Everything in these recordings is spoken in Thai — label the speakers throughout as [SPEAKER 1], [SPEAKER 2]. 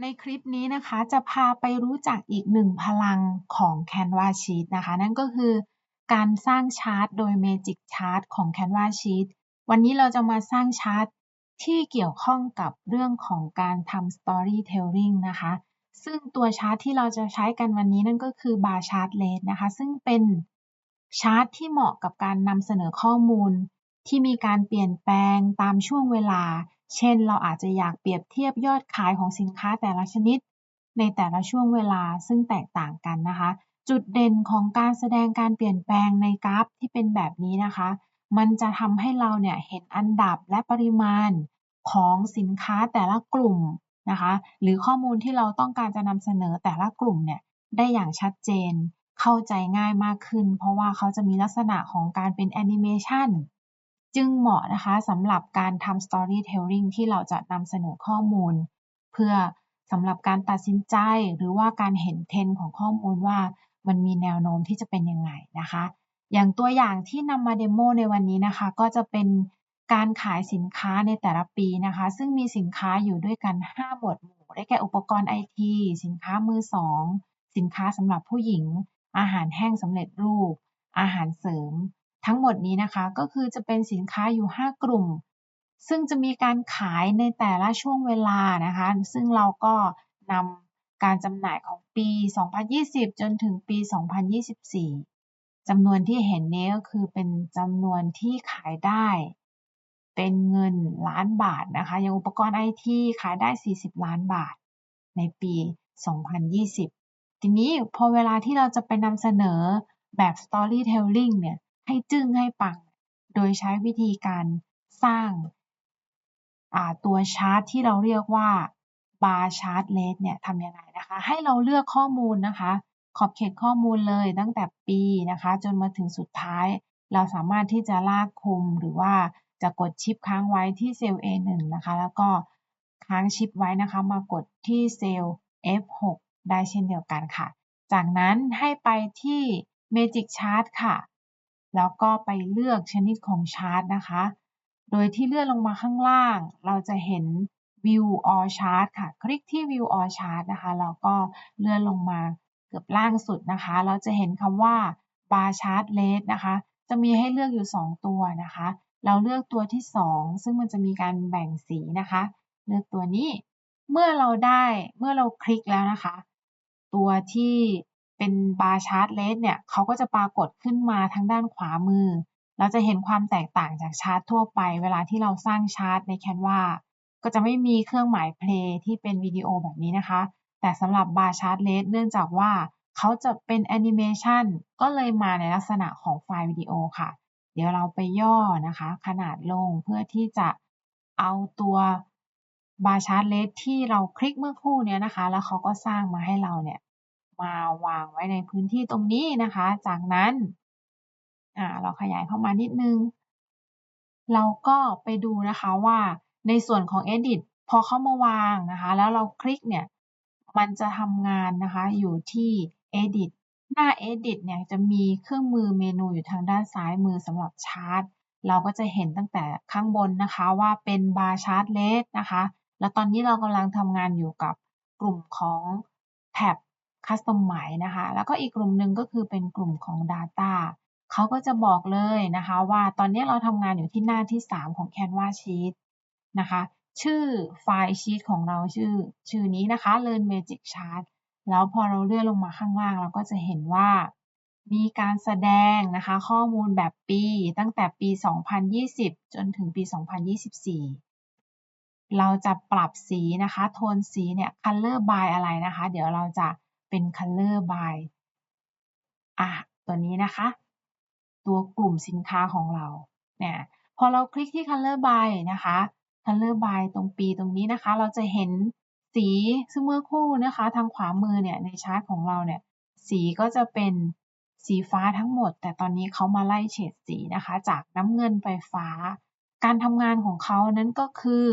[SPEAKER 1] ในคลิปนี้นะคะจะพาไปรู้จักอีกหนึ่งพลังของ Canva Sheet นะคะ นั่นก็คือการสร้างชาร์ตโดย Magic Chart ของ Canva Sheet วันนี้เราจะมาสร้างชาร์ตที่เกี่ยวข้องกับเรื่องของการทำ Storytelling นะคะ ซึ่งตัวชาร์ตที่เราจะใช้กันวันนี้นั่นก็คือ Bar Chart Rate นะคะ ซึ่งเป็นชาร์ตที่เหมาะกับการนำเสนอข้อมูล ที่มีการเปลี่ยนแปลงตามช่วงเวลา เช่น เราอาจจะอยากเปรียบเทียบยอดขายของสินค้าแต่ละชนิด ในแต่ละช่วงเวลาซึ่งแตกต่างกันนะคะ จุดเด่นของการแสดงการเปลี่ยนแปลงในกราฟที่เป็นแบบนี้นะคะ มันจะทำให้เราเนี่ยเห็นอันดับและปริมาณของสินค้าแต่ละกลุ่มนะคะ หรือข้อมูลที่เราต้องการจะนำเสนอแต่ละกลุ่มเนี่ยได้อย่างชัดเจน เข้าใจง่ายมากขึ้น เพราะว่าเขาจะมีลักษณะของการเป็นแอนิเมชัน จึงเหมาะนะคะสำหรับการทำ storytelling ที่เราจะนำเสนอข้อมูล เพื่อสำหรับการตัดสินใจหรือว่าการเห็นเทรนของข้อมูลว่ามันมีแนวโน้มที่จะเป็นยังไงนะคะ อย่างตัวอย่างที่นำมาเดโมในวันนี้นะคะ ก็จะเป็นการขายสินค้าในแต่ละปีนะคะ ซึ่งมีสินค้าอยู่ด้วยกัน 5 หมวดหมู่ ได้แก่อุปกรณ์ไอทีสินค้ามือสอง สินค้าสำหรับผู้หญิง อาหารแห้งสำเร็จรูป อาหารเสริม ทั้งหมดนี้นะคะก็คือจะเป็นสินค้าอยู่ 5 กลุ่ม ซึ่งจะมีการขายในแต่ละช่วงเวลานะคะ ซึ่งเราก็นำการจำหน่ายของปี 2020 จนถึงปี 2024จำนวนที่เห็นนี้ก็คือเป็นจำนวนที่ขายได้ เป็นเงินล้านบาทนะคะ อย่างอุปกรณ์ไอทีขายได้ 40 ล้านบาท ในปี 2020 ทีนี้พอเวลาที่เราจะไปนำเสนอแบบ storytelling เนี่ย ให้จึ้งให้ปัง โดยใช้วิธีการสร้างตัวชาร์ตที่เราเรียกว่า bar chart rate เนี่ยทำยังไงนะคะ ให้เราเลือกข้อมูลนะคะ ขอบเขตข้อมูลเลยตั้งแต่ปีนะคะ จนมาถึงสุดท้าย เราสามารถที่จะลากคุมหรือว่าจะกดชิปค้างไว้ที่เซลล์ A1 นะคะ แล้วก็ค้างชิปไว้นะคะ มากดที่เซลล์ F6 ได้เช่นเดียวกันค่ะ จากนั้นให้ไปที่ Magic Chart ค่ะ แล้วก็ไปเลือกชนิดของชาร์ตนะคะ โดยที่เลื่อนลงมาข้างล่าง เราจะเห็น View All Chart ค่ะ คลิกที่ View All Chart นะคะ แล้วก็เลื่อนลงมาเกือบล่างสุดนะคะ เราจะเห็นคำว่า Bar Chart Rate นะคะ จะมีให้เลือกอยู่ 2 ตัวนะคะ เราเลือกตัวที่ 2 ซึ่งมันจะมีการแบ่งสีนะคะ เลือกตัวนี้ เมื่อเราได้ เมื่อเราคลิกแล้วนะคะ ตัวที่ เป็นบาร์ชาร์ตเลสเนี่ยเขาก็จะปรากฏขึ้นมาทางด้านขวามือ เราจะเห็นความแตกต่างจากชาร์ตทั่วไป เวลาที่เราสร้างชาร์ตในแคนวาก็จะไม่มีเครื่องหมายเพลย์ที่เป็นวิดีโอแบบนี้นะคะ แต่สำหรับบาร์ชาร์ตเลสเนื่องจากว่าเขาจะเป็นแอนิเมชันก็เลยมาในลักษณะของไฟล์วิดีโอค่ะ เดี๋ยวเราไปย่อนะคะ ขนาดลงเพื่อที่จะเอาตัวบาร์ชาร์ตเลสที่เราคลิกเมื่อครู่นี้นะคะ แล้วเขาก็สร้างมาให้เราเนี่ย มาวางไว้ในพื้นที่ตรงนี้นะคะ จากนั้นเราขยายเข้ามานิดนึง เราก็ไปดูนะคะว่าในส่วนของ Edit พอเข้ามาวางนะคะ แล้วเราคลิกเนี่ย มันจะทำงานนะคะอยู่ที่ Edit หน้า Edit เนี่ยจะมีเครื่องมือเมนูอยู่ทางด้านซ้ายมือสำหรับชาร์ตเราก็จะเห็นตั้งแต่ข้างบนนะคะว่าเป็นบาร์ชาร์ตเลสนะคะ แล้วตอนนี้เรากำลังทำงานอยู่กับกลุ่มของแท็บ คัสตอมไมนะคะ แล้วก็อีกกลุ่มหนึ่งก็คือเป็นกลุ่มของ Data เขาก็จะบอกเลยนะคะว่าตอนนี้เราทำงานอยู่ที่หน้าที่ 3 ของ Canva Sheet นะคะ ชื่อไฟล์ชีตของเราชื่อ ชื่อนี้นะคะ Learn Magic Chart แล้วพอเราเลื่อนลงมาข้างล่าง เราก็จะเห็นว่ามีการแสดงนะคะ ข้อมูลแบบปีตั้งแต่ปี 2020 จนถึงปี 2024 เราจะปรับสีนะคะ โทนสีเนี่ย color by อะไรนะคะ เดี๋ยวเราจะ เป็น color by อะตัวนี้นะคะ ตัวกลุ่มสินค้าของเราเนี่ยพอเราคลิกที่ color by นะคะ color by ตรงปีตรงนี้นะคะ เราจะเห็นสีซึ่งเมื่อคู่นะคะ ทางขวามือเนี่ยในชาร์ตของเราเนี่ย สีก็จะเป็นสีฟ้าทั้งหมด แต่ตอนนี้เขามาไล่เฉดสีนะคะ จากน้ำเงินไปฟ้า การทำงานของเขานั้นก็คือ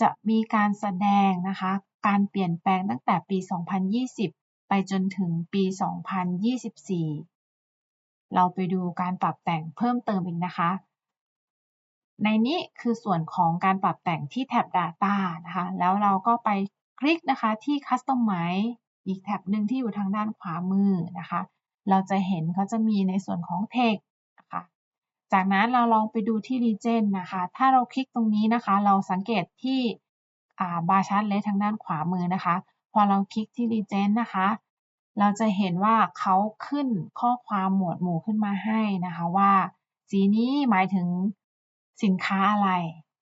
[SPEAKER 1] จะมีการแสดงนะคะ การเปลี่ยนแปลงตั้งแต่ปี 2020 ไปจนถึงปี 2024 เราไปดูการปรับแต่งเพิ่มเติมอีกนะคะ ในนี้คือส่วนของการปรับแต่งที่แท็บ Data นะคะ แล้วเราก็ไปคลิกนะคะที่ Customize อีกแท็บหนึ่งที่อยู่ทางด้านขวามือนะคะ เราจะเห็นเขาจะมีในส่วนของ Text นะคะจากนั้นเราลองไปดูที่ Region นะคะ ถ้าเราคลิกตรงนี้นะคะ เราสังเกตที่บาร์ชาร์ตเลสทางด้านขวามือนะคะ อเราคลิกที่ Region นะคะ เราจะเห็นว่าเขาขึ้นข้อความหมวดหมู่ขึ้นมาให้นะคะว่า สีนี้หมายถึงสินค้าอะไร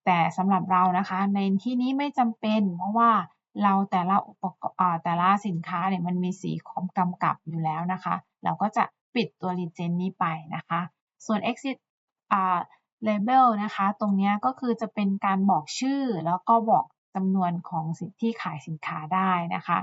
[SPEAKER 1] แต่สำหรับเรานะคะ ในที่นี้ไม่จำเป็น เพราะว่าเราแต่ละอุปกรณ์แต่ละสินค้าเนี่ยมันมีสีคอมกำกับอยู่แล้วนะคะ เราก็จะปิดตัว Region นี้ไปนะคะ ส่วน exit label นะคะ ตรงนี้ก็คือจะเป็นการบอกชื่อแล้วก็บอก จำนวนของสินที่ขายสินค้าได้นะคะ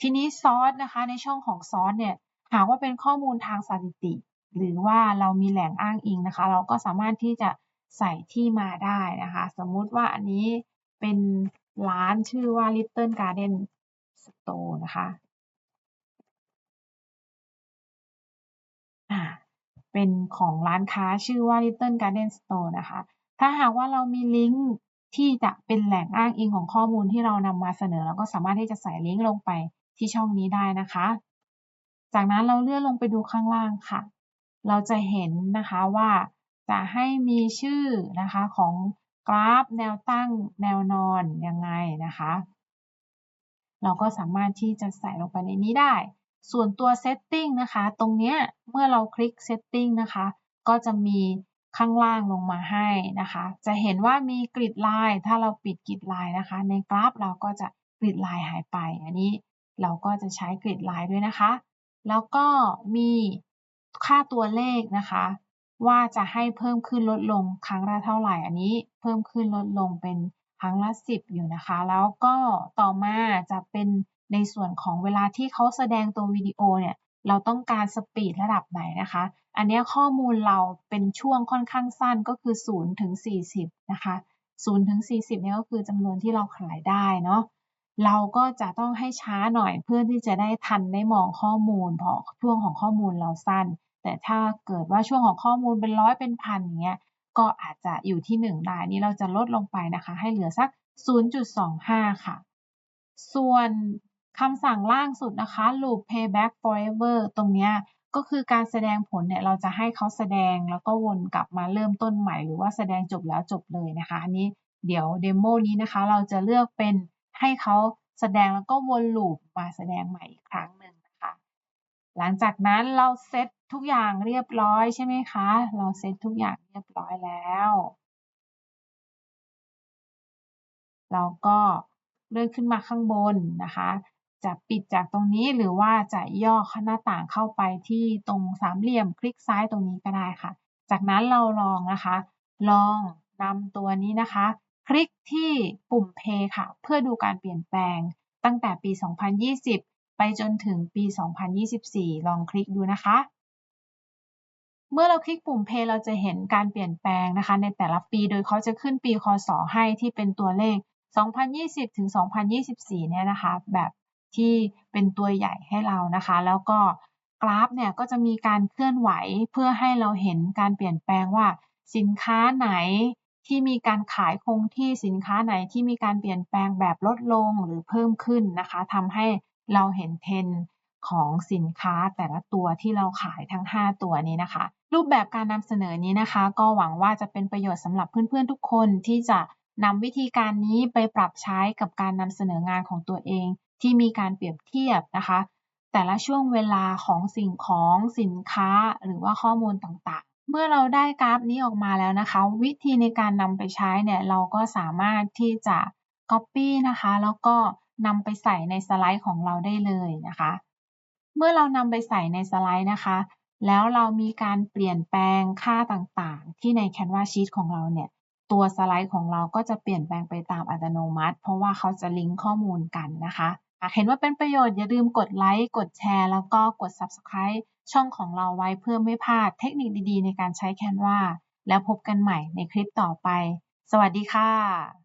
[SPEAKER 1] ทีนี้ซอสนะคะในช่องของซอสเนี่ยหากว่าเป็นข้อมูลทางสถิติ หรือว่าเรามีแหล่งอ้างอิงนะคะ เราก็สามารถที่จะใส่ที่มาได้นะคะ สมมุติว่าอันนี้เป็นร้านชื่อว่า Little Garden Store นะคะอ่าเป็นของร้านค้าชื่อว่า Little Garden Store นะคะ ถ้าหากว่าเรามีลิงก์ ที่จะเป็นแหล่งอ้างอิงของข้อมูลที่เรานำมาเสนอเราก็สามารถที่จะใส่ลิงก์ลงไปที่ช่องนี้ได้นะคะ จากนั้นเราเลื่อนลงไปดูข้างล่างค่ะ เราจะเห็นนะคะว่าจะให้มีชื่อนะคะของกราฟแนวตั้งแนวนอนยังไงนะคะ เราก็สามารถที่จะใส่ลงไปในนี้ได้ ส่วนตัว setting นะคะ ตรงนี้เมื่อเราคลิก setting นะคะ ก็จะมี ข้างล่างลงมาให้นะคะ จะเห็นว่ามีกริดลายถ้าเราปิดกริดลายนะคะ ในกราฟเราก็จะกริดลายหายไป อันนี้เราก็จะใช้กริดลายด้วยนะคะ แล้วก็มีค่าตัวเลขนะคะ ว่าจะให้เพิ่มขึ้นลดลงครั้งละเท่าไหร่อันนี้เพิ่มขึ้นลดลงเป็นครั้งละ 10 อยู่นะคะ แล้วก็ต่อมาจะเป็นในส่วนของเวลาที่เขาแสดงตัววิดีโอเนี่ย เราต้องการสปีดระดับไหนนะคะ อันนี้ข้อมูลเราเป็นช่วงค่อนข้างสั้นก็คือ0ถึง40นะคะ0ถึง40เนี่ยก็คือจำนวนที่เราขายได้เนาะเราก็จะต้องให้ช้าหน่อยเพื่อที่จะได้ทันได้มองข้อมูล เพราะช่วงของข้อมูลเราสั้น แต่ถ้าเกิดว่าช่วงของข้อมูลเป็นร้อยเป็นพันอย่างเงี้ยก็อาจจะอยู่ที่ 1 ได้นี้เราจะลดลงไปนะคะ ให้เหลือสัก 0.25 ค่ะ ส่วน คำสั่งล่างสุดนะคะ loop payback forever ตรงนี้ก็คือการแสดงผลเนี่ยเราจะให้เขาแสดงแล้วก็วนกลับมาเริ่มต้นใหม่ หรือว่าแสดงจบแล้วจบเลยนะคะอันนี้เดี๋ยวเดโมนี้นะคะ เราจะเลือกเป็นให้เขาแสดงแล้วก็วนลูปมาแสดงใหม่อีกครั้งหนึ่งนะคะ หลังจากนั้นเราเซตทุกอย่างเรียบร้อยใช่ไหมคะ เราเซตทุกอย่างเรียบร้อยแล้ว เราก็เลื่อนขึ้นมาข้างบนนะคะ จะปิดจากตรงนี้หรือว่าจะย่อหน้าต่างเข้าไปที่ตรงสามเหลี่ยมคลิกซ้ายตรงนี้ก็ได้ค่ะ จากนั้นเราลองนะคะ ลองนำตัวนี้นะคะ คลิกที่ปุ่ม Play ค่ะ เพื่อดูการเปลี่ยนแปลงตั้งแต่ปี 2020 ไปจนถึงปี 2024 ลองคลิกดูนะคะ เมื่อเราคลิกปุ่ม Play เราจะเห็นการเปลี่ยนแปลงนะคะ ในแต่ละปีโดยเขาจะขึ้นปี คศ ให้ที่เป็นตัวเลข 2020 ถึง 2024 เนี่ยนะคะ แบบ ที่เป็นตัวใหญ่ให้เรานะคะ แล้วก็กราฟเนี่ยก็จะมีการเคลื่อนไหวเพื่อให้เราเห็นการเปลี่ยนแปลงว่า สินค้าไหนที่มีการขายคงที่สินค้าไหนที่มีการเปลี่ยนแปลงแบบลดลงหรือเพิ่มขึ้นนะคะทำให้เราเห็นเทรนของสินค้าแต่ละตัวที่เราขายทั้ง 5 ตัวนี้นะคะ รูปแบบการนำเสนอนี้นะคะ ก็หวังว่าจะเป็นประโยชน์สำหรับเพื่อนๆทุกคนที่จะนำวิธีการนี้ไปปรับใช้กับการนำเสนองานของตัวเอง ที่มีการเปรียบเทียบนะคะ แต่ละช่วงเวลาของสิ่งของสินค้าหรือว่าข้อมูลต่างๆ เมื่อเราได้กราฟนี้ออกมาแล้วนะคะ วิธีในการนำไปใช้เนี่ยเราก็สามารถที่จะ Copy นะคะ แล้วก็นำไปใส่ในสไลด์ของเราได้เลยนะคะ เมื่อเรานำไปใส่ในสไลด์นะคะ แล้วเรามีการเปลี่ยนแปลงค่าต่างๆ ที่ใน Canva Sheet ของเราเนี่ย ตัวสไลด์ของเราก็จะเปลี่ยนแปลงไปตามอัตโนมัติ เพราะว่าเขาจะลิงก์ข้อมูลกันนะคะากเห็นว่าเป็นประโยชน์อย่าลืมกดไลค์ กดแชร์ แล้วก็กด Subscribe ช่องของเราไว้เพื่อไม่พลาดเทคนิคดีๆ ในการใช้แคนวาแล้วพบกันใหม่ในคลิปต่อไป สวัสดีค่ะ